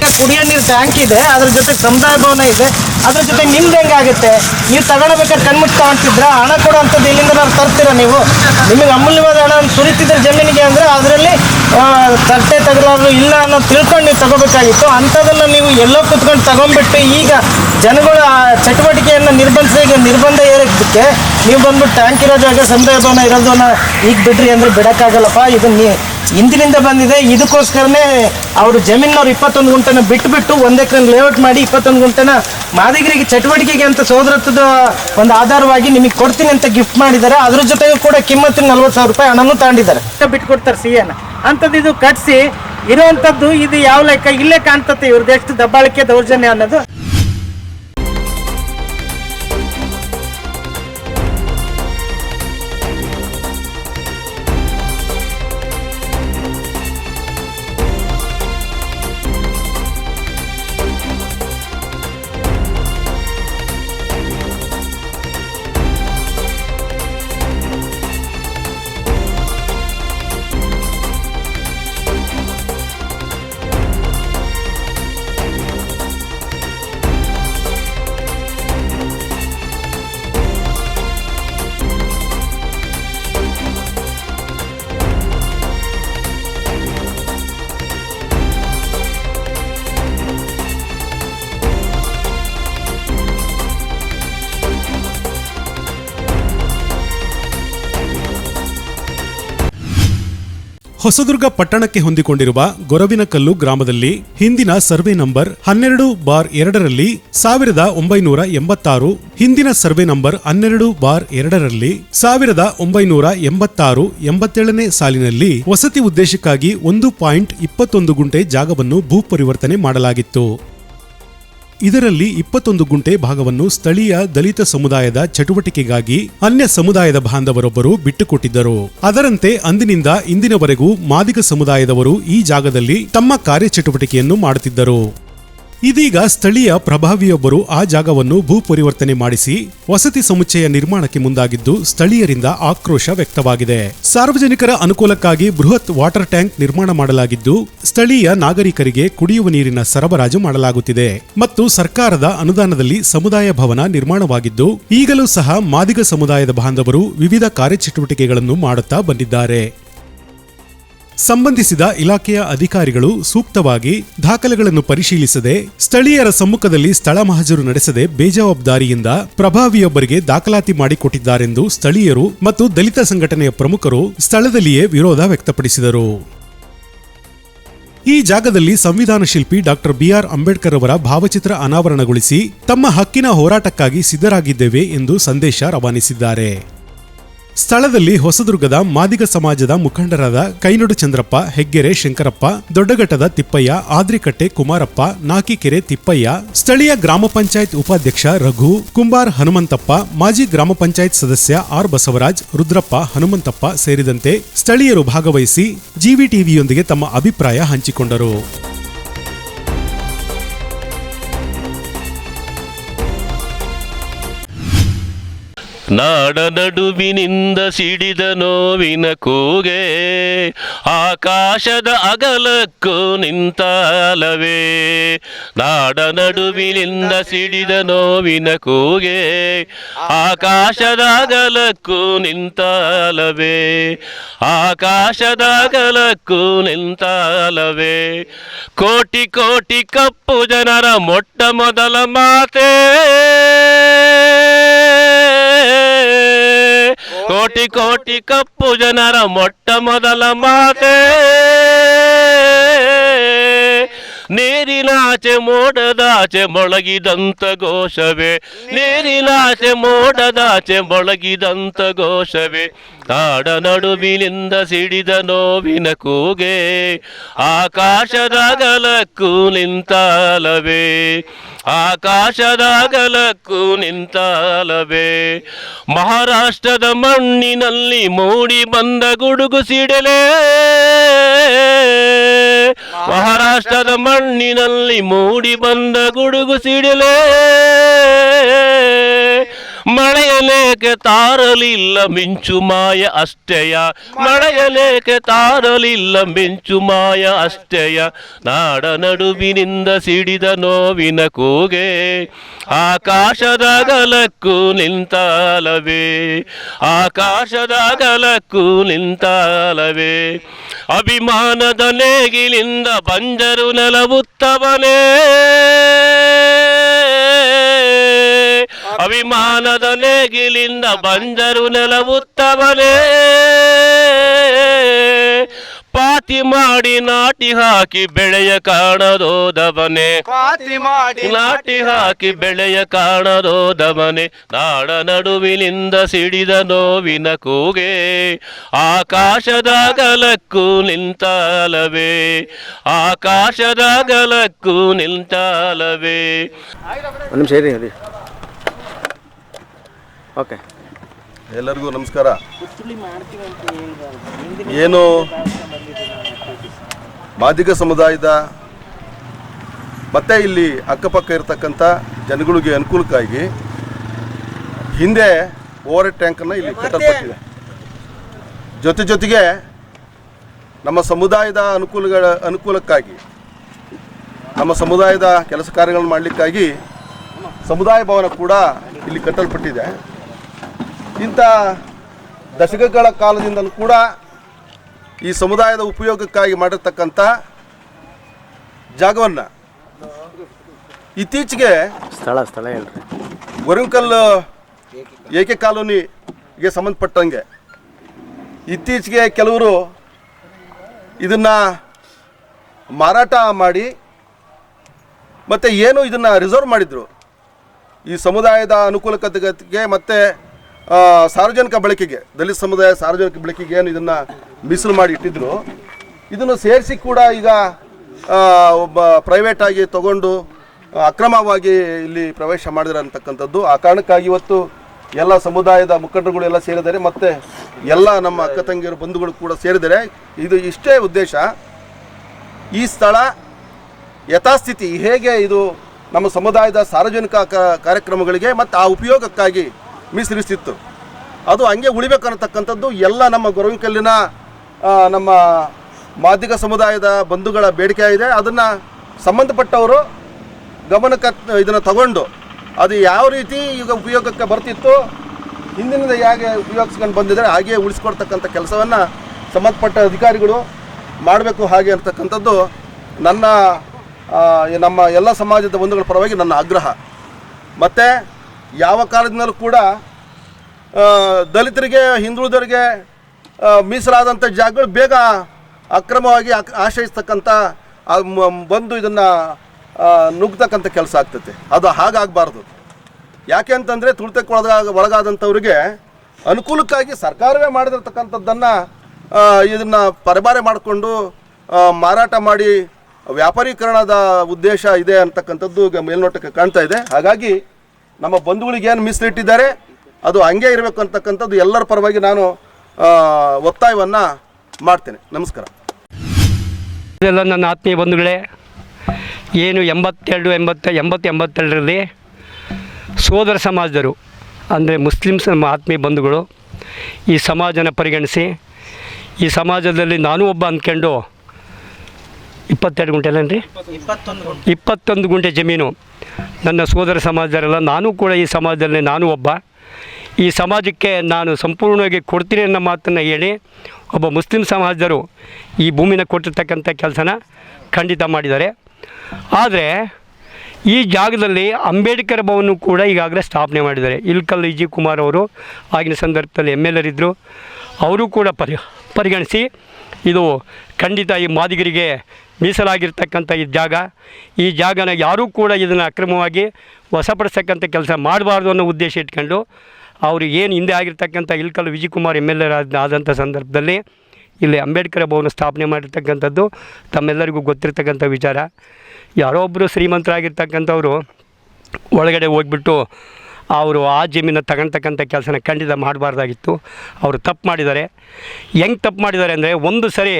ಕುಡಿಯೋ ನೀರು ಟ್ಯಾಂಕ್ ಇದೆ, ಅದ್ರ ಜೊತೆ ಸಮುದಾಯ ಭವನ ಇದೆ. ಅದ್ರ ಜೊತೆ ನಿಮ್ದು ಹೆಂಗಾಗುತ್ತೆ ನೀವು ತಗೊಳಬೇಕಾದ್ರೆ ಕಣ್ಮುಟ್ಟು ತಗೊಂತಿದ್ರ? ಹಣ ಕೊಡುವಂಥದ್ದು ಇಲ್ಲಿಂದ ನಾವು ತರ್ತೀರಾ ನೀವು? ನಿಮಗೆ ಅಮೂಲ್ಯವಾದ ಹಣ ಸುರಿತಿದ್ರೆ ಜಮೀನಿಗೆ ಅಂದರೆ ಅದರಲ್ಲಿ ತಟ್ಟೆ ತಗಲಾರು ಇಲ್ಲ ಅನ್ನೋ ತಿಳ್ಕೊಂಡು ನೀವು ತಗೋಬೇಕಾಗಿತ್ತು. ಅಂಥದ್ದನ್ನು ನೀವು ಎಲ್ಲೋ ಕುತ್ಕೊಂಡು ತಗೊಂಡ್ಬಿಟ್ಟು ಈಗ ಜನಗಳ, ಆ, ಚಟುವಟಿಕೆಯನ್ನು ನಿರ್ಬಂಧಿಸಿ ನಿರ್ಬಂಧ ಏರಕ್ಕೆ ನೀವು ಬಂದ್ಬಿಟ್ಟು ಟ್ಯಾಂಕ್ ಇರೋ ಜಾಗ ಸಮುದಾಯ ಭವನ ಇರೋದನ್ನ ಈಗ ಬಿಡ್ರಿ ಅಂದ್ರೆ ಬಿಡೋಕ್ಕಾಗಲ್ಲಪ್ಪ. ಇದು ನೀ ಹಿಂದಿನಿಂದ ಬಂದಿದೆ. ಇದಕ್ಕೋಸ್ಕರನೇ ಅವರು ಜಮೀನವ್ರು ಇಪ್ಪತ್ತೊಂದು ಗುಂಟೆನ ಬಿಟ್ಟುಬಿಟ್ಟು ಒಂದ್ ಎಕರೆ ಲೇಔಟ್ ಮಾಡಿ ಇಪ್ಪತ್ತೊಂದು ಗುಂಟೆನ ಮಾದಿಗರಿಗೆ ಚಟುವಟಿಕೆಗೆ ಅಂತ ಸೋದರತ್ವದ ಒಂದು ಆಧಾರವಾಗಿ ನಿಮಗೆ ಕೊಡ್ತೀನಿ ಅಂತ ಗಿಫ್ಟ್ ಮಾಡಿದ್ದಾರೆ. ಅದ್ರ ಜೊತೆಗೂ ಕೂಡ ಕಿಮ್ಮತ್ತಿನ ನಲ್ವತ್ತು ಸಾವಿರ ರೂಪಾಯಿ ಹಣನೂ ತಗೊಂಡಿದ್ದಾರೆ ಬಿಟ್ಕೊಡ್ತಾರೆ ಸಿ ಎನ್ ಅಂಥದ್ದು ಇದು ಕಟ್ಸಿ, ಇರೋವಂಥದ್ದು ಇದು ಯಾವ ಲೆಕ್ಕ, ಇಲ್ಲೇ ಕಾಣ್ತತೆ ಇವ್ರದ್ದು ಎಷ್ಟು ದಬ್ಬಾಳಿಕೆ ದೌರ್ಜನ್ಯ ಅನ್ನೋದು. ಹೊಸದುರ್ಗ ಪಟ್ಟಣಕ್ಕೆ ಹೊಂದಿಕೊಂಡಿರುವ ಗೊರವಿನಕಲ್ಲು ಗ್ರಾಮದಲ್ಲಿ ಹಿಂದಿನ ಸರ್ವೆ ನಂಬರ್ ಹನ್ನೆರಡು ಬಾರ್ ಎರಡರಲ್ಲಿ ಸಾವಿರದ ಒಂಬೈನೂರ ಎಂಬತ್ತಾರು, ಹಿಂದಿನ ಸರ್ವೆ ನಂಬರ್ ಹನ್ನೆರಡು ಬಾರ್ ಎರಡರಲ್ಲಿ ಸಾವಿರದ ಒಂಬೈನೂರ ಎಂಬತ್ತಾರು, ಎಂಬತ್ತೇಳನೇ ಸಾಲಿನಲ್ಲಿ ವಸತಿ ಉದ್ದೇಶಕ್ಕಾಗಿ ಒಂದು ಪಾಯಿಂಟ್ ಇಪ್ಪತ್ತೊಂದು ಗುಂಟೆ ಜಾಗವನ್ನು ಭೂ ಪರಿವರ್ತನೆ ಮಾಡಲಾಗಿತ್ತು. ಇದರಲ್ಲಿ ಇಪ್ಪತ್ತೊಂದು ಗುಂಟೆ ಭಾಗವನ್ನು ಸ್ಥಳೀಯ ದಲಿತ ಸಮುದಾಯದ ಚಟುವಟಿಕೆಗಾಗಿ ಅನ್ಯ ಸಮುದಾಯದ ಬಾಂಧವರೊಬ್ಬರು ಬಿಟ್ಟುಕೊಟ್ಟಿದ್ದರು. ಅದರಂತೆ ಅಂದಿನಿಂದ ಇಂದಿನವರೆಗೂ ಮಾದಿಗ ಸಮುದಾಯದವರು ಈ ಜಾಗದಲ್ಲಿ ತಮ್ಮ ಕಾರ್ಯಚಟುವಟಿಕೆಯನ್ನು ಮಾಡುತ್ತಿದ್ದರು. ಇದೀಗ ಸ್ಥಳೀಯ ಪ್ರಭಾವಿಯೊಬ್ಬರು ಆ ಜಾಗವನ್ನು ಭೂ ಪರಿವರ್ತನೆ ಮಾಡಿಸಿ ವಸತಿ ಸಮುಚ್ಚಯ ನಿರ್ಮಾಣಕ್ಕೆ ಮುಂದಾಗಿದ್ದು ಸ್ಥಳೀಯರಿಂದ ಆಕ್ರೋಶ ವ್ಯಕ್ತವಾಗಿದೆ. ಸಾರ್ವಜನಿಕರ ಅನುಕೂಲಕ್ಕಾಗಿ ಬೃಹತ್ ವಾಟರ್ ಟ್ಯಾಂಕ್ ನಿರ್ಮಾಣ ಮಾಡಲಾಗಿದ್ದು, ಸ್ಥಳೀಯ ನಾಗರಿಕರಿಗೆ ಕುಡಿಯುವ ನೀರಿನ ಸರಬರಾಜು ಮಾಡಲಾಗುತ್ತಿದೆ ಮತ್ತು ಸರ್ಕಾರದ ಅನುದಾನದಲ್ಲಿ ಸಮುದಾಯ ಭವನ ನಿರ್ಮಾಣವಾಗಿದ್ದು, ಈಗಲೂ ಸಹ ಮಾದಿಗ ಸಮುದಾಯದ ಬಾಂಧವರು ವಿವಿಧ ಕಾರ್ಯಚಟುವಟಿಕೆಗಳನ್ನು ಮಾಡುತ್ತಾ ಬಂದಿದ್ದಾರೆ. ಸಂಬಂಧಿಸಿದ ಇಲಾಖೆಯ ಅಧಿಕಾರಿಗಳು ಸೂಕ್ತವಾಗಿ ದಾಖಲೆಗಳನ್ನು ಪರಿಶೀಲಿಸದೆ ಸ್ಥಳೀಯರ ಸಮ್ಮುಖದಲ್ಲಿ ಸ್ಥಳ ಮಹಜರು ನಡೆಸದೆ ಬೇಜವಾಬ್ದಾರಿಯಿಂದ ಪ್ರಭಾವಿಯೊಬ್ಬರಿಗೆ ದಾಖಲಾತಿ ಮಾಡಿಕೊಟ್ಟಿದ್ದಾರೆಂದು ಸ್ಥಳೀಯರು ಮತ್ತು ದಲಿತ ಸಂಘಟನೆಯ ಪ್ರಮುಖರು ಸ್ಥಳದಲ್ಲಿಯೇ ವಿರೋಧ ವ್ಯಕ್ತಪಡಿಸಿದರು. ಈ ಜಾಗದಲ್ಲಿ ಸಂವಿಧಾನ ಶಿಲ್ಪಿ ಡಾಕ್ಟರ್ ಬಿಆರ್ ಅಂಬೇಡ್ಕರ್ ಅವರ ಭಾವಚಿತ್ರ ಅನಾವರಣಗೊಳಿಸಿ ತಮ್ಮ ಹಕ್ಕಿನ ಹೋರಾಟಕ್ಕಾಗಿ ಸಿದ್ಧರಾಗಿದ್ದೇವೆ ಎಂದು ಸಂದೇಶ ರವಾನಿಸಿದ್ದಾರೆ. ಸ್ಥಳದಲ್ಲಿ ಹೊಸದುರ್ಗದ ಮಾದಿಗ ಸಮಾಜದ ಮುಖಂಡರಾದ ಕೈನಡು ಚಂದ್ರಪ್ಪ, ಹೆಗ್ಗೆರೆ ಶಂಕರಪ್ಪ, ದೊಡ್ಡಘಟ್ಟದ ತಿಪ್ಪಯ್ಯ, ಆದ್ರಿಕಟ್ಟೆ ಕುಮಾರಪ್ಪ, ನಾಕಿಕೆರೆ ತಿಪ್ಪಯ್ಯ, ಸ್ಥಳೀಯ ಗ್ರಾಮ ಪಂಚಾಯತ್ ಉಪಾಧ್ಯಕ್ಷ ರಘು, ಕುಂಬಾರ್ ಹನುಮಂತಪ್ಪ, ಮಾಜಿ ಗ್ರಾಮ ಪಂಚಾಯತ್ ಸದಸ್ಯ ಆರ್ ಬಸವರಾಜ್, ರುದ್ರಪ್ಪ ಹನುಮಂತಪ್ಪ ಸೇರಿದಂತೆ ಸ್ಥಳೀಯರು ಭಾಗವಹಿಸಿ ಜಿವಿಟಿವಿಯೊಂದಿಗೆ ತಮ್ಮ ಅಭಿಪ್ರಾಯ ಹಂಚಿಕೊಂಡರು. ನಾಡ ನಡುವಿನಿಂದ ಸಿಡಿದ ನೋವಿನ ಕೂಗೆ ಆಕಾಶದ ಅಗಲಕ್ಕೂ ನಿಂತಲವೇ. ನಾಡ ನಡುವಿನಿಂದ ಸಿಡಿದ ನೋವಿನ ಕೂಗೆ ಆಕಾಶದ ಅಗಲಕ್ಕೂ ನಿಂತಲವೇ. ಆಕಾಶದ ಅಗಲಕ್ಕೂ ನಿಂತಲವೇ. ಕೋಟಿ ಕೋಟಿ ಕಪ್ಪು ಜನರ ಮೊಟ್ಟ ಮೊದಲ ಮಾತೇ. ಕೋಟಿ ಕೋಟಿ ಕಪ್ಪು ಜನರ ಮೊಟ್ಟ ಮೊದಲ ಮಾತೆ. ನೀರಿನಾಚೆ ಮೋಡದಾಚೆ ಮೊಳಗಿದಂತ ಘೋಷವೇ. ನೀರಿನಾಚೆ ಮೋಡದಾಚೆ ಮೊಳಗಿದಂತ ಘೋಷವೇ. ಕಾಡ ನಡುವಿನಿಂದ ಸಿಡಿದ ನೋವಿನ ಕೂಗೆ ಆಕಾಶದಾಗಲಕ್ಕೂ ನಿಂತಾಲವೇ. ಆಕಾಶದಾಗಲಕ್ಕೂ ನಿಂತಾಲವೇ. ಮಹಾರಾಷ್ಟ್ರದ ಮಣ್ಣಿನಲ್ಲಿ ಮೂಡಿ ಬಂದ ಗುಡುಗು ಸಿಡಲೇ. ಮಹಾರಾಷ್ಟ್ರದ ಮಣ್ಣಿನಲ್ಲಿ ಮೂಡಿ ಬಂದ ಗುಡುಗು ಸಿಡಲೇ. ಮಳೆಯಲೇಕೆ ತಾರಲಿಲ್ಲ ಮಿಂಚು ಮಾಯ ಅಷ್ಟೆಯ? ಮಳೆಯಲೇಕೆ ತಾರಲಿಲ್ಲ ಮಿಂಚು ಮಾಯ ಅಷ್ಟೆಯ? ನಾಡ ನಡುವಿನಿಂದ ಸಿಡಿದ ನೋವಿನ ಕೂಗೆ ಆಕಾಶದ ಗಲಕ್ಕೂ ನಿಂತಾಲವೇ? ಆಕಾಶದ ಗಲಕ್ಕೂ ನಿಂತಾಲವೇ? ಅಭಿಮಾನದ ನೇಗಿಲಿಂದ ಬಂಜರು ನೆಲವುತ್ತವನೇ? ಅಭಿಮಾನದ ನೇಗಿಲಿಂದ ಬಂಜರು ನೆಲವುತ್ತವನೇ. ಪಾತಿ ಮಾಡಿ ನಾಟಿ ಹಾಕಿ ಬೆಳೆಯ ಕಾಣದೋದವನೇ. ಪಾತಿ ಮಾಡಿ ನಾಟಿ ಹಾಕಿ ಬೆಳೆಯ ಕಾಣದೋದವನೆ. ನಾಡ ನಡುವಿನಿಂದ ಸಿಡಿದ ನೋವಿನ ಕೂಗೆ. ಆಕಾಶದ ಗಲಕ್ಕೂ ನಿಂತಾಲವೇ. ಆಕಾಶದ ಗಲಕ್ಕೂ ನಿಂತಾಲವೇ ಒಂದು ನಿಮಿಷ ಇರಿ ಇರಿ ಓಕೆ. ಎಲ್ಲರಿಗೂ ನಮಸ್ಕಾರ. ಏನು? ಮಾದಿಗ ಸಮುದಾಯದ ಮತ್ತೆ ಇಲ್ಲಿ ಅಕ್ಕಪಕ್ಕ ಇರತಕ್ಕಂಥ ಜನಗಳಿಗೆ ಅನುಕೂಲಕ್ಕಾಗಿ ಹಿಂದೆ ಓವರ್ ಟ್ಯಾಂಕನ್ನು ಇಲ್ಲಿ ಕಟ್ಟಲ್ಪಟ್ಟಿದೆ. ಜೊತೆ ಜೊತೆಗೆ ನಮ್ಮ ಸಮುದಾಯದ ಅನುಕೂಲಗಳ ಅನುಕೂಲಕ್ಕಾಗಿ ನಮ್ಮ ಸಮುದಾಯದ ಕೆಲಸ ಕಾರ್ಯಗಳನ್ನು ಮಾಡಲಿಕ್ಕಾಗಿ ಸಮುದಾಯ ಭವನ ಕೂಡ ಇಲ್ಲಿ ಕಟ್ಟಲ್ಪಟ್ಟಿದೆ. ಇಂಥ ದಶಕಗಳ ಕಾಲದಿಂದಲೂ ಕೂಡ ಈ ಸಮುದಾಯದ ಉಪಯೋಗಕ್ಕಾಗಿ ಮಾಡಿರ್ತಕ್ಕಂಥ ಜಾಗವನ್ನು ಇತ್ತೀಚೆಗೆ ಸ್ಥಳ ಸ್ಥಳ ಹೇಳ್ರಿ. ಗೊರಂಕಲ್ಲು ಏಕೆ ಕಾಲೋನಿಗೆ ಸಂಬಂಧಪಟ್ಟಂಗೆ ಇತ್ತೀಚೆಗೆ ಕೆಲವರು ಇದನ್ನು ಮಾರಾಟ ಮಾಡಿ ಮತ್ತು ಏನು ಇದನ್ನು ರಿಸರ್ವ್ ಮಾಡಿದರು. ಈ ಸಮುದಾಯದ ಅನುಕೂಲಕತೆಗೆ ಮತ್ತು ಸಾರ್ವಜನಿಕ ಬಳಕೆಗೆ, ದಲಿತ ಸಮುದಾಯ ಸಾರ್ವಜನಿಕ ಬಳಕೆಗೆ ಏನು ಇದನ್ನು ಮೀಸಲು ಮಾಡಿ ಇಟ್ಟಿದ್ರು. ಇದನ್ನು ಸೇರಿಸಿ ಕೂಡ ಈಗ ಒಬ್ಬ ಪ್ರೈವೇಟಾಗಿ ತಗೊಂಡು, ಅಕ್ರಮವಾಗಿ ಇಲ್ಲಿ ಪ್ರವೇಶ ಮಾಡಿದ್ರೆ ಅಂತಕ್ಕಂಥದ್ದು ಆ ಕಾರಣಕ್ಕಾಗಿ ಇವತ್ತು ಎಲ್ಲ ಸಮುದಾಯದ ಮುಖಂಡರುಗಳು ಎಲ್ಲ ಸೇರಿದ್ದಾರೆ, ಮತ್ತು ಎಲ್ಲ ನಮ್ಮ ಅಕ್ಕ ತಂಗಿಯರು ಬಂಧುಗಳು ಕೂಡ ಸೇರಿದ್ದಾರೆ. ಇದು ಇಷ್ಟೇ ಉದ್ದೇಶ. ಈ ಸ್ಥಳ ಯಥಾಸ್ಥಿತಿ ಹೇಗೆ ಇದು ನಮ್ಮ ಸಮುದಾಯದ ಸಾರ್ವಜನಿಕ ಕಾರ್ಯಕ್ರಮಗಳಿಗೆ ಮತ್ತು ಆ ಉಪಯೋಗಕ್ಕಾಗಿ ಮೀಸಲಿಸ್ತಿತ್ತು ಅದು ಹಂಗೆ ಉಳಿಬೇಕನ್ನತಕ್ಕಂಥದ್ದು ಎಲ್ಲ ನಮ್ಮ ಗೊರವಿನಕಲ್ಲಿನ ನಮ್ಮ ಮಾಧ್ಯಮ ಸಮುದಾಯದ ಬಂಧುಗಳ ಬೇಡಿಕೆ ಇದೆ. ಅದನ್ನು ಸಂಬಂಧಪಟ್ಟವರು ಗಮನಕ್ಕೆ ಇದನ್ನು ತಗೊಂಡು ಅದು ಯಾವ ರೀತಿ ಈಗ ಉಪಯೋಗಕ್ಕೆ ಬರ್ತಿತ್ತು, ಹಿಂದಿನಿಂದ ಹೇಗೆ ಉಪಯೋಗಿಸ್ಕೊಂಡು ಬಂದಿದ್ದಾರೆ ಹಾಗೆ ಉಳಿಸ್ಕೊಡ್ತಕ್ಕಂಥ ಕೆಲಸವನ್ನು ಸಂಬಂಧಪಟ್ಟ ಅಧಿಕಾರಿಗಳು ಮಾಡಬೇಕು ಹಾಗೆ ಅಂತಕ್ಕಂಥದ್ದು ನನ್ನ ನಮ್ಮ ಎಲ್ಲ ಸಮಾಜದ ಬಂಧುಗಳ ಪರವಾಗಿ ನನ್ನ ಆಗ್ರಹ. ಮತ್ತು ಯಾವ ಕಾಲದಿಂದಲೂ ಕೂಡ ದಲಿತರಿಗೆ ಹಿಂದುಳಿದವರಿಗೆ ಆ, ಮೀಸಲಾದಂಥ ಜಾಗಗಳು ಬೇಗ ಅಕ್ರಮವಾಗಿ ಆಶ್ರಯಿಸ್ತಕ್ಕಂಥ ಬಂದು ಇದನ್ನು ನುಗ್ತಕ್ಕಂಥ ಕೆಲಸ ಆಗ್ತೈತೆ. ಅದು ಹಾಗಾಗಬಾರ್ದು. ಯಾಕೆ ಅಂತಂದರೆ ತುಳಿತಕ್ಕೆ ಒಳಗಾಗ ಒಳಗಾದಂಥವ್ರಿಗೆ ಅನುಕೂಲಕ್ಕಾಗಿ ಸರ್ಕಾರವೇ ಮಾಡಿದಿರ್ತಕ್ಕಂಥದ್ದನ್ನು ಇದನ್ನು ಪರಬಾರೆ ಮಾಡಿಕೊಂಡು ಮಾರಾಟ ಮಾಡಿ ವ್ಯಾಪಾರೀಕರಣದ ಉದ್ದೇಶ ಇದೆ ಅಂತಕ್ಕಂಥದ್ದು ಮೇಲ್ನೋಟಕ್ಕೆ ಕಾಣ್ತಾ ಇದೆ. ಹಾಗಾಗಿ ನಮ್ಮ ಬಂಧುಗಳಿಗೆ ಏನು ಮೀಸಲಿಟ್ಟಿದ್ದಾರೆ ಅದು ಹಂಗೆ ಇರಬೇಕು ಅಂತಕ್ಕಂಥದ್ದು ಎಲ್ಲರ ಪರವಾಗಿ ನಾನು ಒತ್ತಾಯವನ್ನು ಮಾಡ್ತೇನೆ. ನಮಸ್ಕಾರ. ಇದೆಲ್ಲ ನನ್ನ ಆತ್ಮೀಯ ಬಂಧುಗಳೇ ಏನು ಎಂಬತ್ತೆರಡು ಎಂಬತ್ತ ಎಂಬತ್ತು ಎಂಬತ್ತೆರಡರಲ್ಲಿ ಸೋದರ ಸಮಾಜದರು ಅಂದರೆ ಮುಸ್ಲಿಮ್ಸ್ ನಮ್ಮ ಆತ್ಮೀಯ ಬಂಧುಗಳು ಈ ಸಮಾಜನ ಪರಿಗಣಿಸಿ ಈ ಸಮಾಜದಲ್ಲಿ ನಾನು ಒಬ್ಬ ಅಂದ್ಕೊಂಡು ಇಪ್ಪತ್ತೆರಡು ಗುಂಟೆ ರೀ ಇಪ್ಪತ್ತೊಂದು ಇಪ್ಪತ್ತೊಂದು ಗುಂಟೆ ಜಮೀನು. ನನ್ನ ಸೋದರ ಸಮಾಜದರೆಲ್ಲ ನಾನು ಕೂಡ ಈ ಸಮಾಜದಲ್ಲಿ ನಾನು ಒಬ್ಬ. ಈ ಸಮಾಜಕ್ಕೆ ನಾನು ಸಂಪೂರ್ಣವಾಗಿ ಕೊಡ್ತೀನಿ ಅನ್ನೋ ಮಾತನ್ನು ಹೇಳಿ ಒಬ್ಬ ಮುಸ್ಲಿಂ ಸಮಾಜದರು ಈ ಭೂಮಿನ ಕೊಟ್ಟಿರ್ತಕ್ಕಂಥ ಕೆಲಸನ ಖಂಡಿತ ಮಾಡಿದ್ದಾರೆ. ಆದರೆ ಈ ಜಾಗದಲ್ಲಿ ಅಂಬೇಡ್ಕರ್ ಭವನ ಕೂಡ ಈಗಾಗಲೇ ಸ್ಥಾಪನೆ ಮಾಡಿದ್ದಾರೆ. ಇಲ್ಕಲ್ ಇ ಜಿ ಕುಮಾರ್ ಅವರು ಆಗಿನ ಸಂದರ್ಭದಲ್ಲಿ ಎಂ ಎಲ್ ಎರ್ ಇದ್ದರು ಅವರು ಕೂಡ ಪರಿ, ಪರಿಗಣಿಸಿ ಇದು ಖಂಡಿತ ಈ ಮಾದಿಗರಿಗೆ ಮೀಸಲಾಗಿರ್ತಕ್ಕಂಥ ಈ ಜಾಗ. ಈ ಜಾಗನ ಯಾರೂ ಕೂಡ ಇದನ್ನು ಅಕ್ರಮವಾಗಿ ವಶಪಡಿಸ್ತಕ್ಕಂಥ ಕೆಲಸ ಮಾಡಬಾರ್ದು ಅನ್ನೋ ಉದ್ದೇಶ ಇಟ್ಕೊಂಡು ಅವರು ಏನು ಹಿಂದೆ ಆಗಿರ್ತಕ್ಕಂಥ ಇಲ್ಕಲ್ ವಿಜಯಕುಮಾರ್ ಎಂ ಎಲ್ ಆದಂಥ ಸಂದರ್ಭದಲ್ಲಿ ಇಲ್ಲಿ ಅಂಬೇಡ್ಕರ್ ಭವನ ಸ್ಥಾಪನೆ ಮಾಡಿರ್ತಕ್ಕಂಥದ್ದು ತಮ್ಮೆಲ್ಲರಿಗೂ ಗೊತ್ತಿರ್ತಕ್ಕಂಥ ವಿಚಾರ. ಯಾರೋ ಒಬ್ಬರು ಶ್ರೀಮಂತರಾಗಿರ್ತಕ್ಕಂಥವ್ರು ಒಳಗಡೆ ಹೋಗ್ಬಿಟ್ಟು ಅವರು ಆ ಜಮೀನ ತಗೊಳ್ತಕ್ಕಂಥ ಕೆಲಸನ ಖಂಡಿತ ಮಾಡಬಾರ್ದಾಗಿತ್ತು. ಅವರು ತಪ್ಪು ಮಾಡಿದ್ದಾರೆ. ಹೆಂಗೆ ತಪ್ಪು ಮಾಡಿದ್ದಾರೆ ಅಂದರೆ ಒಂದು ಸರಿ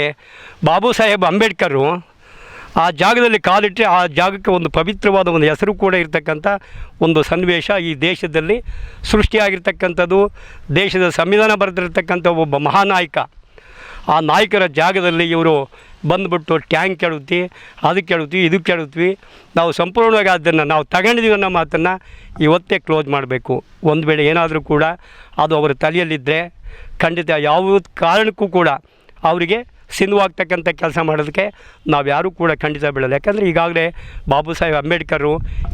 ಬಾಬು ಸಾಹೇಬ್ ಅಂಬೇಡ್ಕರು ಆ ಜಾಗದಲ್ಲಿ ಕಾಲಿಟ್ಟರೆ ಆ ಜಾಗಕ್ಕೆ ಒಂದು ಪವಿತ್ರವಾದ ಒಂದು ಹೆಸರು ಕೂಡ ಇರತಕ್ಕಂಥ ಒಂದು ಸನ್ನಿವೇಶ ಈ ದೇಶದಲ್ಲಿ ಸೃಷ್ಟಿಯಾಗಿರ್ತಕ್ಕಂಥದ್ದು. ದೇಶದ ಸಂವಿಧಾನ ಬರೆದಿರ್ತಕ್ಕಂಥ ಒಬ್ಬ ಮಹಾನಾಯಕ. ಆ ನಾಯಕರ ಜಾಗದಲ್ಲಿ ಇವರು ಬಂದುಬಿಟ್ಟು ಟ್ಯಾಂಕ್ ಕೇಳುತ್ತಿ ಅದಕ್ಕೆ ಕೇಳುತ್ತೀವಿ ಇದಕ್ಕೆ ಕೇಳುತ್ತೀವಿ ನಾವು ಸಂಪೂರ್ಣವಾಗಿ ಅದನ್ನು ನಾವು ತಗೊಂಡಿದ್ದೀವಿ ಅನ್ನೋ ಮಾತನ್ನು ಇವತ್ತೇ ಕ್ಲೋಸ್ ಮಾಡಬೇಕು. ಒಂದು ವೇಳೆ ಏನಾದರೂ ಕೂಡ ಅದು ಅವರ ತಲೆಯಲ್ಲಿದ್ದರೆ ಖಂಡಿತ ಯಾವ ಕಾರಣಕ್ಕೂ ಕೂಡ ಅವರಿಗೆ ಸಿಂಧುವಾಗ್ತಕ್ಕಂಥ ಕೆಲಸ ಮಾಡೋದಕ್ಕೆ ನಾವು ಯಾರೂ ಕೂಡ ಖಂಡಿತ ಬೀಳಲ್ಲ. ಯಾಕಂದರೆ ಈಗಾಗಲೇ ಬಾಬು ಸಾಹೇಬ್ ಅಂಬೇಡ್ಕರು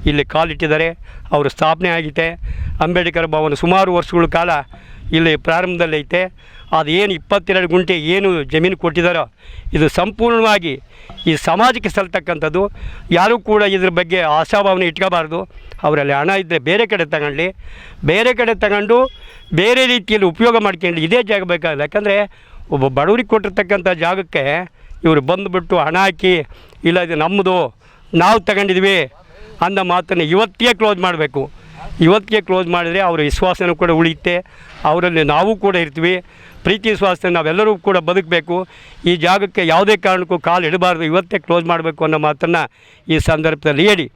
ಇಲ್ಲಿ ಕಾಲಿಟ್ಟಿದ್ದಾರೆ, ಅವರು ಸ್ಥಾಪನೆ ಆಗಿದೆ. ಅಂಬೇಡ್ಕರ್ ಭವನ ಸುಮಾರು ವರ್ಷಗಳ ಕಾಲ ಇಲ್ಲಿ ಪ್ರಾರಂಭದಲ್ಲಿ ಅದು ಏನು ಇಪ್ಪತ್ತೆರಡು ಗುಂಟೆ ಏನು ಜಮೀನು ಕೊಟ್ಟಿದ್ದಾರೋ, ಇದು ಸಂಪೂರ್ಣವಾಗಿ ಈ ಸಮಾಜಕ್ಕೆ ಸಲ್ತಕ್ಕಂಥದ್ದು ಯಾರೂ ಕೂಡ ಇದ್ರ ಬಗ್ಗೆ ಆಶಾಭಾವನೆ ಇಟ್ಕೋಬಾರ್ದು. ಅವರಲ್ಲಿ ಹಣ ಇದ್ದರೆ ಬೇರೆ ಕಡೆ ತಗೊಳ್ಳಿ. ಬೇರೆ ಕಡೆ ತಗೊಂಡು ಬೇರೆ ರೀತಿಯಲ್ಲಿ ಉಪಯೋಗ ಮಾಡ್ಕೊಂಡು ಇದೇ ಜಾಗ ಬೇಕಾಗಿಲ್ಲ ಯಾಕಂದರೆ ಒಬ್ಬ ಬಡವರಿಗೆ ಕೊಟ್ಟಿರ್ತಕ್ಕಂಥ ಜಾಗಕ್ಕೆ ಇವರು ಬಂದುಬಿಟ್ಟು ಹಣ ಹಾಕಿ, ಇಲ್ಲ ಇದು ನಮ್ಮದು, ನಾವು ತಗೊಂಡಿದ್ವಿ ಅನ್ನೋ ಮಾತನ್ನು ಇವತ್ತಿಗೆ ಕ್ಲೋಸ್ ಮಾಡಬೇಕು. ಇವತ್ತಿಗೆ ಕ್ಲೋಸ್ ಮಾಡಿದರೆ ಅವರ ವಿಶ್ವಾಸನೂ ಕೂಡ ಉಳಿಯುತ್ತೆ. ಅವರಲ್ಲಿ ನಾವು ಕೂಡ ಇರ್ತೀವಿ. ಪ್ರೀತಿ, ಸ್ವಾಸ್ಥ್ಯ ನಾವೆಲ್ಲರೂ ಕೂಡ ಬದುಕಬೇಕು. ಈ ಜಾಗಕ್ಕೆ ಯಾವುದೇ ಕಾರಣಕ್ಕೂ ಕಾಲು ಇಡಬಾರ್ದು. ಇವತ್ತೇ ಕ್ಲೋಸ್ ಮಾಡಬೇಕು ಅನ್ನೋ ಮಾತನ್ನು ಈ ಸಂದರ್ಭದಲ್ಲಿ ಹೇಳಿ.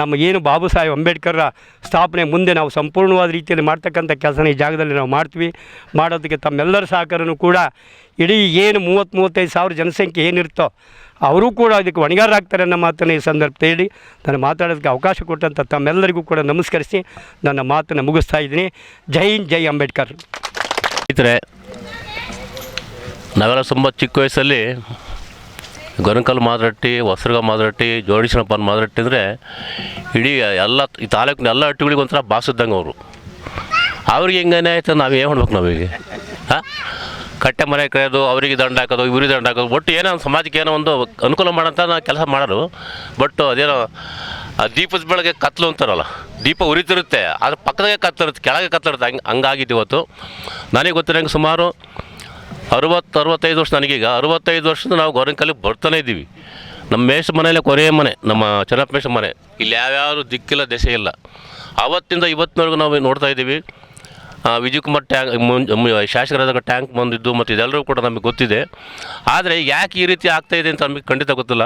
ನಮ್ಮ ಏನು ಬಾಬು ಸಾಹೇಬ್ ಅಂಬೇಡ್ಕರ್ರ ಸ್ಥಾಪನೆ ಮುಂದೆ ನಾವು ಸಂಪೂರ್ಣವಾದ ರೀತಿಯಲ್ಲಿ ಮಾಡ್ತಕ್ಕಂಥ ಕೆಲಸನ ಈ ಜಾಗದಲ್ಲಿ ನಾವು ಮಾಡ್ತೀವಿ. ಮಾಡೋದಕ್ಕೆ ತಮ್ಮೆಲ್ಲರ ಸಹಕಾರನು ಕೂಡ. ಇಡೀ ಏನು ಮೂವತ್ತು, ಮೂವತ್ತೈದು ಸಾವಿರ ಜನಸಂಖ್ಯೆ ಏನಿರ್ತೋ ಅವರೂ ಕೂಡ ಇದಕ್ಕೆ ಹೊಣೆಗಾರರಾಗ್ತಾರೆ ಅನ್ನೋ ಮಾತನ್ನು ಈ ಸಂದರ್ಭದಲ್ಲಿ ಹೇಳಿ ನಾನು ಮಾತಾಡೋದಕ್ಕೆ ಅವಕಾಶ ಕೊಟ್ಟಂಥ ತಮ್ಮೆಲ್ಲರಿಗೂ ಕೂಡ ನಮಸ್ಕರಿಸಿ ನನ್ನ ಮಾತನ್ನು ಮುಗಿಸ್ತಾ ಇದ್ದೀನಿ. ಜೈ ಹಿಂದ್, ಜೈ ಅಂಬೇಡ್ಕರ್. ಇದ್ರೆ ನಗರ ತುಂಬ ಚಿಕ್ಕ ವಯಸ್ಸಲ್ಲಿ ಗೊರಕಲ್ ಮಾದರಟ್ಟಿ, ಹೊಸರ್ಗ ಮಾದರಟ್ಟಿ ಜೋಡಿಸಿನಪ್ಪನ ಮಾದರಟ್ಟಿ ಅಂದರೆ ಇಡೀ ಎಲ್ಲ ಈ ತಾಲೂಕಿನ ಎಲ್ಲ ಹಟ್ಟಿಗಳಿಗೆ ಒಂಥರ ಬಾಸಿದ್ದಂಗೆ ಅವರು. ಅವ್ರಿಗೆ ಹೆಂಗೇನೆ ಆಯ್ತು, ನಾವು ಏನು ಮಾಡ್ಬೇಕು ನಾವೀಗ ಹಾಂ? ಕಟ್ಟೆ ಮನೆ ಕರೆಯೋದು ಅವರಿಗೆ ದಂಡ ಹಾಕೋದು, ಇವ್ರಿಗೆ ದಂಡ ಹಾಕೋದು ಬಟ್ ಏನೋ ಒಂದು ಸಮಾಜಕ್ಕೆ ಏನೋ ಒಂದು ಅನುಕೂಲ ಮಾಡೋಂಥ ನಾವು ಕೆಲಸ ಮಾಡೋರು. ಬಟ್ ಅದೇನೋ, ಆ ದೀಪದ ಬೆಳಗ್ಗೆ ಕತ್ಲು ಅಂತಾರಲ್ಲ, ದೀಪ ಉರಿತಿರುತ್ತೆ ಅದ್ರ ಪಕ್ಕದಾಗೆ ಕತ್ತಲಿರುತ್ತೆ ಕೆಳಗೆ ಕತ್ತಲಿರುತ್ತೆ ಹಂಗೆ ಹಂಗಾಗಿದ್ದು ಇವತ್ತು. ನನಗೆ ಗೊತ್ತಿರೋಂಗೆ ಸುಮಾರು ಅರುವತ್ತು, ಅರವತ್ತೈದು ವರ್ಷ ನನಗೀಗ. ಅರವತ್ತೈದು ವರ್ಷದ ನಾವು ಗೌರಂಕಲ್ಲಿ ಬರ್ತಾನೆ ಇದ್ದೀವಿ. ನಮ್ಮ ಮೇಷ ಮನೆಯಲ್ಲೇ ಕೊರೆಯ ಮನೆ, ನಮ್ಮ ಚೆನ್ನಪ್ಪ ಮೇಷ ಮನೆ. ಇಲ್ಲಿ ಯಾವ್ಯಾವ ದಿಕ್ಕಿಲ್ಲ ದೆಸೆ ಇಲ್ಲ ಅವತ್ತಿಂದ ಇವತ್ತಿನವರೆಗೂ ನಾವು ನೋಡ್ತಾ ಇದ್ದೀವಿ. ವಿಜಯಕುಮಾರ್ ವಿಜಯ್ ಕುಮಾರ್ ಟ್ಯಾಂಕ್ ಶಾಸಕರಾದಾಗ ಟ್ಯಾಂಕ್ ಬಂದಿದ್ದು ಮತ್ತು ಇದೆಲ್ಲರೂ ಕೂಡ ನಮಗೆ ಗೊತ್ತಿದೆ. ಆದರೆ ಯಾಕೆ ಈ ರೀತಿ ಆಗ್ತಾಯಿದೆ ಅಂತ ನಮಗೆ ಖಂಡಿತ ಗೊತ್ತಿಲ್ಲ.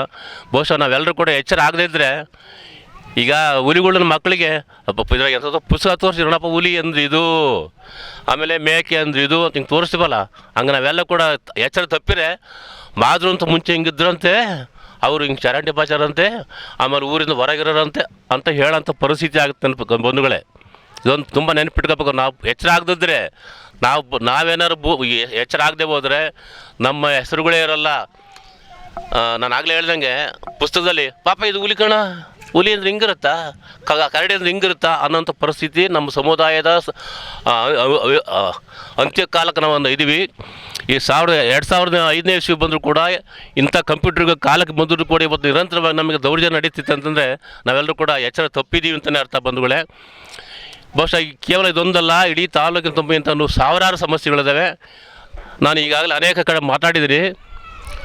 ಬಹುಶಃ ನಾವೆಲ್ಲರೂ ಕೂಡ ಎಚ್ಚರ ಆಗದೇ ಇದ್ದರೆ ಈಗ ಹುಲಿಗಳನ್ನ ಮಕ್ಕಳಿಗೆ ಅಪ್ಪ ಇದ್ರಾಗ ಎಂಥದ್ದು ಪುಸ್ತಕ ತೋರಿಸಿ ನೋಡಪ್ಪ, ಹುಲಿ ಅಂದ್ರೆ ಇದು, ಆಮೇಲೆ ಮೇಕೆ ಅಂದ್ರೆ ಇದು ಅಂತ ಹಿಂಗೆ ತೋರಿಸ್ತೀವಲ್ಲ, ಹಂಗೆ ನಾವೆಲ್ಲ ಕೂಡ ಎಚ್ಚರ ತಪ್ಪಿರೆ ಮಾದ್ರು ಅಂತ ಮುಂಚೆ ಹಿಂಗಿದ್ರಂತೆ ಅವರು ಹಿಂಗೆ ಚರಂಡಿ ಪಾಚಾರಂತೆ ಆಮೇಲೆ ಊರಿಂದ ಹೊರಗಿರೋರಂತೆ ಅಂತ ಹೇಳೋಂಥ ಪರಿಸ್ಥಿತಿ ಆಗುತ್ತೆ ಬಂಧುಗಳೇ. ಇದೊಂದು ತುಂಬ ನೆನಪಿಟ್ಕೋಬೇಕು ನಾವು ಎಚ್ಚರ ಆಗದಿದ್ರೆ, ನಾವು ನಾವೇನಾದ್ರು ಬು ಎಚ್ಚರ ಆಗದೆ ಹೋದರೆ, ನಮ್ಮ ಹೆಸರುಗಳೇ ಇರೋಲ್ಲ. ನಾನು ಆಗಲೇ ಹೇಳ್ದಂಗೆ, ಪುಸ್ತಕದಲ್ಲಿ, ಪಾಪ ಇದು ಹುಲಿ ಕಣ. ಹುಲಿ ಅಂದ್ರೆ ಹಿಂಗಿರುತ್ತಾ? ಕರಡಿ ಅಂದ್ರೆ ಹಿಂಗಿರುತ್ತಾ ಅನ್ನೋಂಥ ಪರಿಸ್ಥಿತಿ ನಮ್ಮ ಸಮುದಾಯದ ಅಂತ್ಯಕಾಲಕ್ಕೆ ನಾವು ಒಂದು ಇದ್ದೀವಿ. ಈ ಸಾವಿರದ, ಎರಡು ಸಾವಿರದ ಐದನೇ ಇಸ್ವಿ ಬಂದರೂ ಕೂಡ ಇಂಥ ಕಂಪ್ಯೂಟರ್ಗೆ ಕಾಲಕ್ಕೆ ಬಂದರೂ ಕೂಡ ಇವತ್ತು ನಿರಂತರವಾಗಿ ನಮಗೆ ದೌರ್ಜನ್ಯ ನಡೀತಿತ್ತು ಅಂತಂದರೆ ನಾವೆಲ್ಲರೂ ಕೂಡ ಎಚ್ಚರ ತಪ್ಪಿದ್ದೀವಿ ಅಂತಲೇ ಅರ್ಥ ಬಂಧುಗಳೇ. ಬಹುಶಃ ಕೇವಲ ಇದೊಂದಲ್ಲ, ಇಡೀ ತಾಲೂಕಿನ ತುಂಬ ಇಂಥ ನೂ- ಸಾವಿರಾರು ಸಮಸ್ಯೆಗಳಿದ್ದಾವೆ ನಾನು ಈಗಾಗಲೇ ಅನೇಕ ಕಡೆ ಮಾತಾಡಿದ್ದೀನಿ.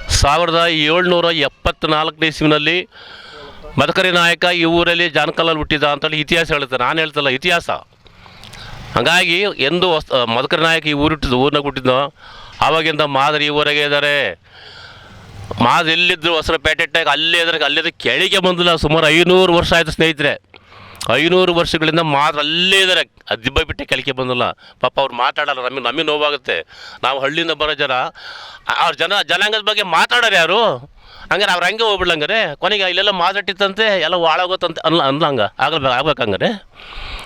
ಸಾವಿರದ ಏಳ್ನೂರ ಎಪ್ಪತ್ತ್ನಾಲ್ಕನೇ ಇಸ್ವಿನಲ್ಲಿ ಮದಕರಿ ನಾಯಕ ಈ ಊರಲ್ಲಿ ಜಾನಕಲ್ಲಲ್ಲಿ ಹುಟ್ಟಿದ ಅಂತೇಳಿ ಇತಿಹಾಸ ಹೇಳುತ್ತೆ ನಾನು ಹೇಳ್ತಲ್ಲ, ಇತಿಹಾಸ. ಹಾಗಾಗಿ ಎಂದು ಹೊಸ ಮದಕರಿ ನಾಯಕ ಈ ಊರು ಹುಟ್ಟಿದ, ಊರಿನಾಗ ಹುಟ್ಟಿದ್ನೋ, ಆವಾಗಿಂದ ಮಾದರಿ ಈ ಊರಾಗೆ ಇದ್ದಾರೆ ಮಾದ ಎಲ್ಲಿದ್ರು ಹೊಸರಪೇಟೆಟ್ಟಾಗ ಅಲ್ಲೇ ಇದ್ರೆ, ಅಲ್ಲೇ ಕೆಳಗೆ ಬಂದಿಲ್ಲ, ಸುಮಾರು ಐನೂರು ವರ್ಷ ಆಯಿತು ಸ್ನೇಹಿತರೆ. ಐನೂರು ವರ್ಷಗಳಿಂದ ಮಾತ್ರ ಅಲ್ಲೇ ಇದ್ದಾರೆ ಅದು ದಿಬ್ಬ ಬಿಟ್ಟೆ ಕೆಳಗೆ ಬಂದಿಲ್ಲ. ಪಾಪ ಅವ್ರು ಮಾತಾಡಲ್ಲ, ನಮಗೆ ನಮಗೆ ನೋವಾಗುತ್ತೆ. ನಾವು ಹಳ್ಳಿಯಿಂದ ಬರೋ ಜನ ಅವ್ರ ಜನ, ಜನಾಂಗದ ಬಗ್ಗೆ ಮಾತಾಡೋರು ಯಾರು? ಹಂಗಾರೆ ಅವ್ರು ಹಂಗೆ ಹೋಗ್ಬಿಡ್ಲಂಗಾರೆ, ಕೊನೆಗೆ ಇಲ್ಲೆಲ್ಲ ಮಾದಟ್ಟಿತ್ತಂತೆ ಎಲ್ಲ ಹಾಳಾಗೋತಂತೆ ಅನ್ಲ, ಅನ್ಲಂಗ. ಆಗ್ಬೇಕು ಹಂಗಾರೆ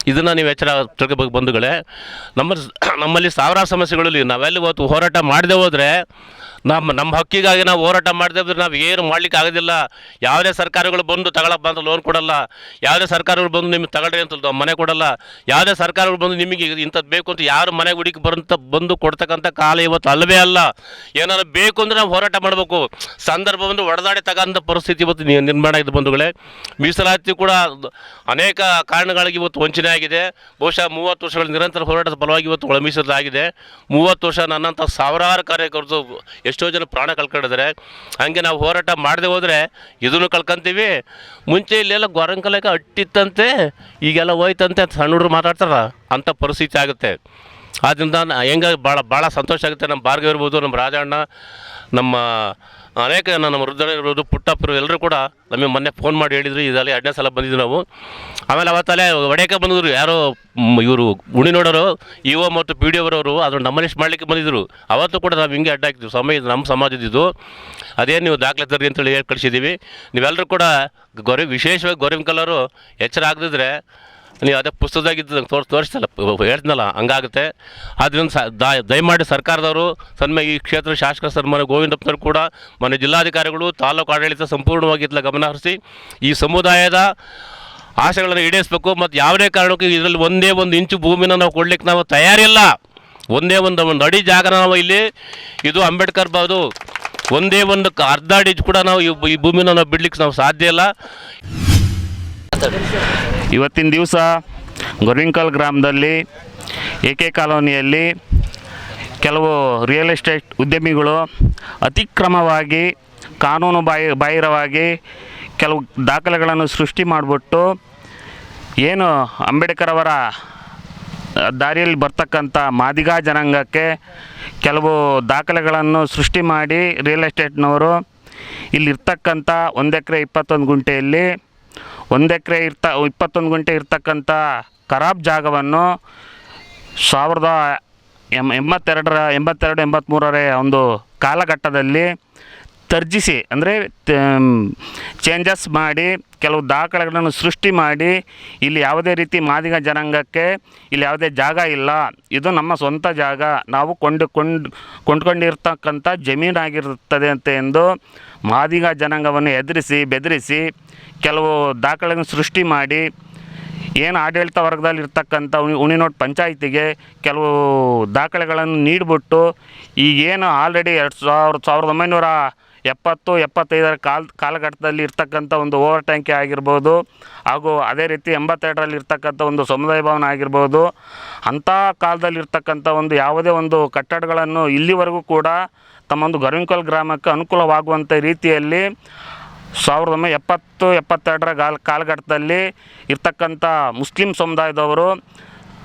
ಇದನ್ನು ನೀವು ಎಚ್ಚರ ತಿಳ್ಕೊಬೇಕು ಬಂಧುಗಳೇ. ನಮ್ಮ ನಮ್ಮಲ್ಲಿ ಸಾವಿರಾರು ಸಮಸ್ಯೆಗಳಲ್ಲಿ ನಾವೆಲ್ಲಿ ಇವತ್ತು ಹೋರಾಟ ಮಾಡದೆ ಹೋದರೆ ನಮ್ಮ ನಮ್ಮ ಹಕ್ಕಿಗಾಗಿ ನಾವು ಹೋರಾಟ ಮಾಡದೆ ಹೋದ್ರೆ ನಾವು ಏನು ಮಾಡ್ಲಿಕ್ಕೆ ಆಗೋದಿಲ್ಲ. ಯಾವುದೇ ಸರ್ಕಾರಗಳು ಬಂದು ತಗೊಳಪ್ಪ ಅಂತ ಲೋನ್ ಕೊಡಲ್ಲ. ಯಾವುದೇ ಸರ್ಕಾರಗಳು ಬಂದು ನಿಮ್ಗೆ ತಗೊಳ್ರಿ ಅಂತ ಮನೆ ಕೊಡಲ್ಲ. ಯಾವುದೇ ಸರ್ಕಾರಗಳು ಬಂದು ನಿಮಗೆ ಇಂಥದ್ದು ಬೇಕು ಅಂತ ಯಾರು ಮನೆ ಹುಡುಕಿ ಬರಂತ ಬಂದು ಕೊಡ್ತಕ್ಕಂಥ ಕಾಲ ಇವತ್ತು ಅಲ್ಲವೇ ಅಲ್ಲ. ಏನಾದ್ರು ಬೇಕು ಅಂದರೆ ನಾವು ಹೋರಾಟ ಮಾಡಬೇಕು. ಸಂದರ್ಭ ಬಂದು ಒಡೆದಾಡಿ ತಗೊಂಥ ಪರಿಸ್ಥಿತಿ ಇವತ್ತು ನಿರ್ಮಾಣ ಆಗಿದೆ ಬಂಧುಗಳೇ. ಮೀಸಲಾತಿ ಕೂಡ ಅನೇಕ ಕಾರಣಗಳಿಗೆ ಇವತ್ತು ವಂಚನೆ ಆಗಿದೆ. ಬಹುಶಃ ಮೂವತ್ತು ವರ್ಷಗಳ ನಿರಂತರ ಹೋರಾಟದ ಫಲವಾಗಿ ಇವತ್ತು ಒಳ ಮೀಸಲಾಗಿದೆ ಮೂವತ್ತು ವರ್ಷ ನನ್ನಂಥ ಸಾವಿರಾರು ಕಾರ್ಯಕರ್ತರು ಎಷ್ಟೋ ಜನ ಪ್ರಾಣ ಕಳ್ಕೊಂಡಿದ್ದಾರೆ ಹಾಗೆ ನಾವು ಹೋರಾಟ ಮಾಡದೆ ಹೋದರೆ ಇದನ್ನು ಕಳ್ಕೊಂತೀವಿ. ಮುಂಚೆ ಇಲ್ಲೆಲ್ಲ ಗೊರಂಕಲಕ್ಕೆ ಅಟ್ಟಿತ್ತಂತೆ, ಈಗೆಲ್ಲ ಹೋಯ್ತಂತೆ ಅಂತ ಸಣ್ಣ ಹುಡುಗರು ಮಾತಾಡ್ತಾರ ಅಂಥ ಪರಿಸ್ಥಿತಿ ಆಗುತ್ತೆ. ಆದ್ದರಿಂದ ಹೆಂಗ ಭಾಳ ಭಾಳ ಸಂತೋಷ ಆಗುತ್ತೆ. ನಮ್ಮ ಭಾರ್ಗವ ಇರ್ಬೋದು, ನಮ್ಮ ರಾಜಣ್ಣ, ನಮ್ಮ ಅನೇಕ ನಮ್ಮ ವೃದ್ಧರು ಇರ್ಬೋದು, ಪುಟ್ಟಪ್ಪರು ಎಲ್ಲರೂ ಕೂಡ ನಮಗೆ ಮೊನ್ನೆ ಫೋನ್ ಮಾಡಿ ಹೇಳಿದ್ರು. ಇದರಲ್ಲಿ ಎರಡನೇ ಸಲ ಬಂದಿದ್ವಿ ನಾವು. ಆಮೇಲೆ ಅವತ್ತಲ್ಲೇ ಒಡೆಯಕ್ಕೆ ಬಂದಿದ್ರು. ಯಾರೋ ಇವರು ಉಣಿ ನೋಡೋರು ಇ ಒ ಮತ್ತು ಪಿ ಡಿ ಅವರವರು ಅದನ್ನು ನಮ್ಮನಿಷ್ಟು ಮಾಡಲಿಕ್ಕೆ ಬಂದಿದ್ದರು ಅವತ್ತು ಕೂಡ ನಾವು ಹಿಂಗೆ ಅಡ್ಡ ಹಾಕಿದ್ವಿ. ಸಮಯ, ನಮ್ಮ ಸಮಾಜದಿದ್ದು ಅದೇನು ನೀವು ದಾಖಲೆ ತರ್ರಿ ಅಂತೇಳಿ ಹೇಳಿ ಕಳಿಸಿದ್ದೀವಿ. ನೀವೆಲ್ಲರೂ ಕೂಡ ಗೌರಿ ವಿಶೇಷವಾಗಿ ಗೌರಿ ಕಲರು ಎಚ್ಚರ ಆಗದಿದ್ರೆ ನೀವು ಅದೇ ಪುಸ್ತಕದಾಗಿದ್ದು ತೋರ್ ತೋರಿಸ್ತಲ್ಲ ಹೇಳ್ತೀನಲ್ಲ ಹಂಗಾಗುತ್ತೆ. ಆದ್ದರಿಂದ ಸ ದಯ- ದಯಮಾಡಿ ಸರ್ಕಾರದವರು, ಸನ್ಮ ಈ ಕ್ಷೇತ್ರ ಶಾಸಕ ಸನ್ಮಾನ ಗೋವಿಂದಪ್ಪನವರು ಕೂಡ ಮನೆ ಜಿಲ್ಲಾಧಿಕಾರಿಗಳು, ತಾಲೂಕು ಆಡಳಿತ ಸಂಪೂರ್ಣವಾಗಿ ಇತ್ಲ ಗಮನಹರಿಸಿ ಈ ಸಮುದಾಯದ ಆಸೆಗಳನ್ನು ಈಡೇರಿಸಬೇಕು. ಮತ್ತು ಯಾವುದೇ ಕಾರಣಕ್ಕೂ ಇದರಲ್ಲಿ ಒಂದೇ ಒಂದು ಇಂಚು ಭೂಮಿನ ನಾವು ಕೊಡ್ಲಿಕ್ಕೆ ನಾವು ತಯಾರಿಲ್ಲ. ಒಂದೇ ಒಂದು ಒಂದು ಅಡಿ ಜಾಗನ ನಾವು ಇಲ್ಲಿ, ಇದು ಅಂಬೇಡ್ಕರ್ ಬಾದು ಒಂದೇ ಒಂದು ಅರ್ಧ ಅಡಿ ಕೂಡ ನಾವು ಈ ಭೂಮಿನ ನಾವು ಬಿಡ್ಲಿಕ್ಕೆ ನಾವು ಸಾಧ್ಯ ಇಲ್ಲ. ಇವತ್ತಿನ ದಿವಸ ಗೊರ್ವಿಂಕಲ್ ಗ್ರಾಮದಲ್ಲಿ ಎ ಕೆ ಕಾಲೋನಿಯಲ್ಲಿ ಕೆಲವು ರಿಯಲ್ ಎಸ್ಟೇಟ್ ಉದ್ಯಮಿಗಳು ಅತಿಕ್ರಮವಾಗಿ, ಕಾನೂನು ಬಾಹಿ ಬಾಹಿರವಾಗಿ ಕೆಲವು ದಾಖಲೆಗಳನ್ನು ಸೃಷ್ಟಿ ಮಾಡಿಬಿಟ್ಟು ಏನು ಅಂಬೇಡ್ಕರ್ ಅವರ ದಾರಿಯಲ್ಲಿ ಬರ್ತಕ್ಕಂಥ ಮಾದಿಗ ಜನಾಂಗಕ್ಕೆ ಕೆಲವು ದಾಖಲೆಗಳನ್ನು ಸೃಷ್ಟಿ ಮಾಡಿ ರಿಯಲ್ ಎಸ್ಟೇಟ್ನವರು ಇಲ್ಲಿರ್ತಕ್ಕಂಥ ಒಂದು ಎಕರೆ ಇಪ್ಪತ್ತೊಂದು ಗುಂಟೆಯಲ್ಲಿ ಒಂದು ಎಕರೆ ಇರ್ತ, ಇಪ್ಪತ್ತೊಂದು ಗಂಟೆ ಇರ್ತಕ್ಕಂಥ ಖರಾಬ್ ಜಾಗವನ್ನು ಸಾವಿರದ ಎಂ, ಎಂಬತ್ತೆರಡರ, ಎಂಬತ್ತೆರಡು ಎಂಬತ್ತ್ಮೂರರ ಒಂದು ಕಾಲಘಟ್ಟದಲ್ಲಿ ತರ್ಜಿಸಿ, ಅಂದರೆ ಚೇಂಜಸ್ ಮಾಡಿ, ಕೆಲವು ದಾಖಲೆಗಳನ್ನು ಸೃಷ್ಟಿ ಮಾಡಿ, ಇಲ್ಲಿ ಯಾವುದೇ ರೀತಿ ಮಾದಿಗ ಜನಾಂಗಕ್ಕೆ ಇಲ್ಲಿ ಯಾವುದೇ ಜಾಗ ಇಲ್ಲ. ಇದು ನಮ್ಮ ಸ್ವಂತ ಜಾಗ. ನಾವು ಕೊಂಡು ಕೊಂಡು, ಕೊಂಡ್ಕೊಂಡಿರ್ತಕ್ಕಂಥ ಜಮೀನಾಗಿರುತ್ತದೆ ಅಂತ ಎಂದು ಮಾದಿಗ ಜನಾಂಗವನ್ನು ಎದುರಿಸಿ, ಬೆದರಿಸಿ ಕೆಲವು ದಾಖಲೆಗಳನ್ನು ಸೃಷ್ಟಿ ಮಾಡಿ, ಏನು ಆಡಳಿತ ವರ್ಗದಲ್ಲಿ ಇರ್ತಕ್ಕಂಥ ಉಣಿ- ಉಣಿನೋಟ್ ಪಂಚಾಯಿತಿಗೆ ಕೆಲವು ದಾಖಲೆಗಳನ್ನು ನೀಡಿಬಿಟ್ಟು, ಈಗೇನು ಆಲ್ರೆಡಿ ಎರಡು ಸಾವಿರದ ಸಾವಿರದ ಒಂಬೈನೂರ ಎಪ್ಪತ್ತು, ಎಪ್ಪತ್ತೈದರ ಕಾಲ, ಕಾಲಘಟ್ಟದಲ್ಲಿ ಇರ್ತಕ್ಕಂಥ ಒಂದು ಓವರ್ ಟ್ಯಾಂಕಿ ಆಗಿರ್ಬೋದು, ಹಾಗೂ ಅದೇ ರೀತಿ ಎಂಬತ್ತೆರಡರಲ್ಲಿ ಇರ್ತಕ್ಕಂಥ ಒಂದು ಸಮುದಾಯ ಭವನ ಆಗಿರ್ಬೋದು ಅಂಥ ಕಾಲದಲ್ಲಿ ಇರ್ತಕ್ಕಂಥ ಒಂದು ಯಾವುದೇ ಒಂದು ಕಟ್ಟಡಗಳನ್ನು ಇಲ್ಲಿವರೆಗೂ ಕೂಡ ತಮ್ಮ ಗರ್ವಿಂಕಲ್ ಗ್ರಾಮಕ್ಕೆ ಅನುಕೂಲವಾಗುವಂಥ ರೀತಿಯಲ್ಲಿ ಸಾವಿರದ ಒಂಬೈನೂರ ಎಪ್ಪತ್ತು, ಎಪ್ಪತ್ತೆರಡರ ಗಾಲ್ ಕಾಲಘಟ್ಟದಲ್ಲಿ ಇರ್ತಕ್ಕಂಥ ಮುಸ್ಲಿಂ ಸಮುದಾಯದವರು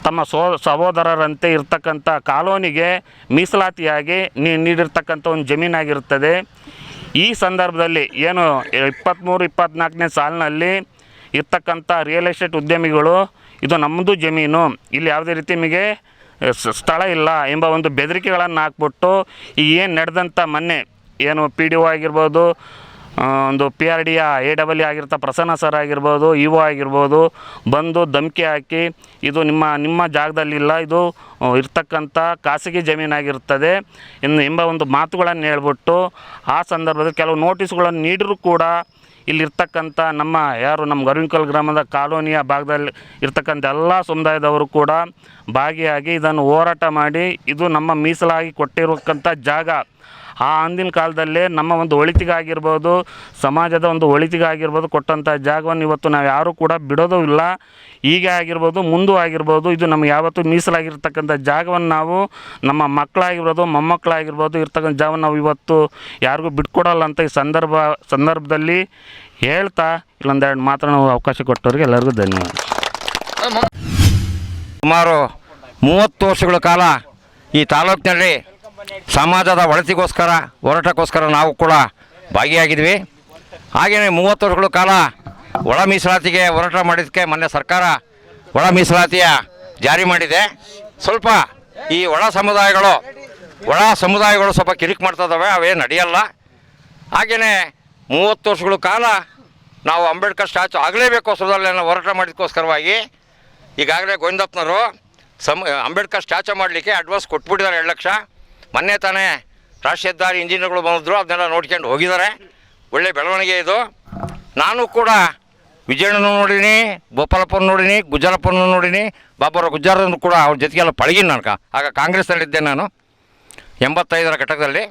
ತಮ್ಮ ಸೋ, ಸಹೋದರರಂತೆ ಇರ್ತಕ್ಕಂಥ ಕಾಲೋನಿಗೆ ಮೀಸಲಾತಿಯಾಗಿ ನೀಡಿರ್ತಕ್ಕಂಥ ಒಂದು ಜಮೀನಾಗಿರುತ್ತದೆ. ಈ ಸಂದರ್ಭದಲ್ಲಿ ಏನು ಇಪ್ಪತ್ತ್ಮೂರು ಇಪ್ಪತ್ತ್ನಾಲ್ಕನೇ ಸಾಲಿನಲ್ಲಿ ಇರ್ತಕ್ಕಂಥ ರಿಯಲ್ ಎಸ್ಟೇಟ್ ಉದ್ಯಮಿಗಳು, ಇದು ನಮ್ಮದು ಜಮೀನು. ಇಲ್ಲಿ ಯಾವುದೇ ರೀತಿ ನಿಮಗೆ ಸ್ಥಳ ಇಲ್ಲ ಎಂಬ ಒಂದು ಬೆದರಿಕೆಗಳನ್ನು ಹಾಕ್ಬಿಟ್ಟು ಈ ಏನು ನಡೆದಂಥ ಮೊನ್ನೆ ಏನು ಪಿ ಡಿ ಒ ಆಗಿರ್ಬೋದು ಒಂದು ಪಿ ಆರ್ ಡಿಯ ಎ ಡಬಲ್ ಇ ಆಗಿರ್ತ ಪ್ರಸನ್ನ ಸರ್ ಆಗಿರ್ಬೋದು ಇ ಒ ಆಗಿರ್ಬೋದು, ಬಂದು ಧಮಕಿ ಹಾಕಿ ಇದು ನಿಮ್ಮ ನಿಮ್ಮ ಜಾಗದಲ್ಲಿಲ್ಲ ಇದು ಇರ್ತಕ್ಕಂಥ ಖಾಸಗಿ ಜಮೀನಾಗಿರ್ತದೆ ಎಂಬ ಒಂದು ಮಾತುಗಳನ್ನು ಹೇಳ್ಬಿಟ್ಟು ಆ ಸಂದರ್ಭದಲ್ಲಿ ಕೆಲವು ನೋಟಿಸ್ಗಳನ್ನು ನೀಡಿರೂ ಕೂಡ ಇಲ್ಲಿರ್ತಕ್ಕಂಥ ನಮ್ಮ ಯಾರು ನಮ್ಮ ಗರ್ವಿಂಕಲ್ ಗ್ರಾಮದ ಕಾಲೋನಿಯ ಭಾಗದಲ್ಲಿ ಇರ್ತಕ್ಕಂಥ ಎಲ್ಲ ಸಮುದಾಯದವರು ಕೂಡ ಭಾಗಿಯಾಗಿ ಇದನ್ನು ಹೋರಾಟ ಮಾಡಿ ಇದು ನಮ್ಮ ಮೀಸಲಾಗಿ ಕೊಟ್ಟಿರುವಂಥ ಜಾಗ. ಆ ಅಂದಿನ ಕಾಲದಲ್ಲೇ ನಮ್ಮ ಒಂದು ಒಳಿತಿಗಾಗಿರ್ಬೋದು, ಸಮಾಜದ ಒಂದು ಒಳಿತಿಗಾಗಿರ್ಬೋದು ಕೊಟ್ಟಂಥ ಜಾಗವನ್ನು ಇವತ್ತು ನಾವು ಯಾರೂ ಕೂಡ ಬಿಡೋದೂ ಇಲ್ಲ. ಈಗ ಆಗಿರ್ಬೋದು, ಮುಂದೂ ಆಗಿರ್ಬೋದು, ಇದು ನಮ್ಗೆ ಯಾವತ್ತೂ ಮೀಸಲಾಗಿರ್ತಕ್ಕಂಥ ಜಾಗವನ್ನು ನಾವು ನಮ್ಮ ಮಕ್ಕಳಾಗಿರ್ಬೋದು, ಮೊಮ್ಮಕ್ಕಳಾಗಿರ್ಬೋದು ಇರ್ತಕ್ಕಂಥ ಜಾಗವನ್ನು ನಾವು ಇವತ್ತು ಯಾರಿಗೂ ಬಿಟ್ಕೊಡಲ್ಲ ಅಂತ ಈ ಸಂದರ್ಭ, ಸಂದರ್ಭದಲ್ಲಿ ಹೇಳ್ತಾ ಇಲ್ಲೊಂದೆರಡು ಮಾತ್ರ ನಾವು ಅವಕಾಶ ಕೊಟ್ಟವ್ರಿಗೆ ಎಲ್ಲರಿಗೂ ಧನ್ಯವಾದ. ಸುಮಾರು ಮೂವತ್ತು ವರ್ಷಗಳ ಕಾಲ ಈ ತಾಲೂಕಿನಲ್ಲಿ ಸಮಾಜದ ಒಳತಿಗೋಸ್ಕರ, ಹೋರಾಟಕ್ಕೋಸ್ಕರ ನಾವು ಕೂಡ ಭಾಗಿಯಾಗಿದ್ವಿ. ಹಾಗೆಯೇ ಮೂವತ್ತು ವರ್ಷಗಳ ಕಾಲ ಒಳ ಮೀಸಲಾತಿಗೆ ಹೋರಾಟ ಮಾಡಿದ್ದಕ್ಕೆ ಮೊನ್ನೆ ಸರ್ಕಾರ ಒಳ ಮೀಸಲಾತಿಯ ಜಾರಿ ಮಾಡಿದೆ. ಸ್ವಲ್ಪ ಈ ಒಳ ಸಮುದಾಯಗಳು ಒಳ ಸಮುದಾಯಗಳು ಸ್ವಲ್ಪ ಕಿರಿಕ್ ಮಾಡ್ತಾ ಇದ್ದಾವೆ ಅವೇನು ನಡೆಯಲ್ಲ. ಹಾಗೆಯೇ ಮೂವತ್ತು ವರ್ಷಗಳ ಕಾಲ ನಾವು ಅಂಬೇಡ್ಕರ್ ಸ್ಟ್ಯಾಚು ಆಗಲೇಬೇಕು ನಾವು ಹೋರಾಟ ಮಾಡಿದ್ದಕ್ಕೋಸ್ಕರವಾಗಿ ಈಗಾಗಲೇ ಗೋವಿಂದಪ್ಪನವರು ಸಮ ಅಂಬೇಡ್ಕರ್ ಸ್ಟ್ಯಾಚು ಮಾಡಲಿಕ್ಕೆ ಅಡ್ವಾನ್ಸ್ ಕೊಟ್ಬಿಟ್ಟಿದ್ದಾರೆ ಎರಡು ಲಕ್ಷ. ಮೊನ್ನೆ ತಾನೇ ರಾಷ್ಟ್ರೀಯ ಹೆದ್ದಾರಿ ಇಂಜಿನಿಯರ್ಗಳು ಬಂದಿದ್ರು ಅದನ್ನೆಲ್ಲ ನೋಡ್ಕೊಂಡು ಹೋಗಿದ್ದಾರೆ. ಒಳ್ಳೆ ಬೆಳವಣಿಗೆ ಇದು. ನಾನು ಕೂಡ ವಿಜಯಣ್ಣನ ನೋಡೀನಿ ಗೋಪಾಲಪ್ಪನ ನೋಡಿನಿ ಗುಜ್ಜಲಪ್ಪನ ನೋಡಿನಿ ಬಾಬರ ಗುಜ್ಜಾರನ್ನು ಕೂಡ ಅವ್ರ ಜೊತೆಗೆಲ್ಲ ಪಳಗಿನ ನನಗೆ ಆಗ ಕಾಂಗ್ರೆಸ್ನಲ್ಲಿದ್ದೆ ನಾನು, ಎಂಬತ್ತೈದರ ಘಟಕದಲ್ಲಿ.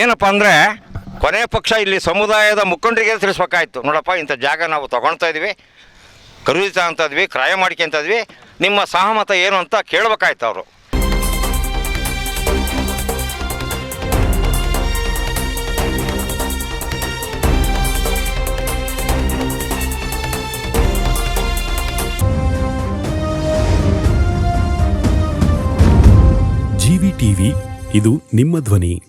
ಏನಪ್ಪ ಅಂದರೆ, ಕೊನೆ ಪಕ್ಷ ಇಲ್ಲಿ ಸಮುದಾಯದ ಮುಖಂಡರಿಗೆ ತಿಳಿಸ್ಬೇಕಾಯ್ತು. ನೋಡಪ್ಪ, ಇಂಥ ಜಾಗ ನಾವು ತೊಗೊಳ್ತಾ ಇದ್ವಿ ಖರೀದಿತಾ ಅಂತದ್ವಿ ಕ್ರಯ ಮಾಡ್ಕೊಂತ ಇದ್ವಿ, ನಿಮ್ಮ ಸಹಮತ ಏನು ಅಂತ ಕೇಳಬೇಕಾಯ್ತು ಅವರು. ಇದು ನಿಮ್ಮ ಧ್ವನಿ.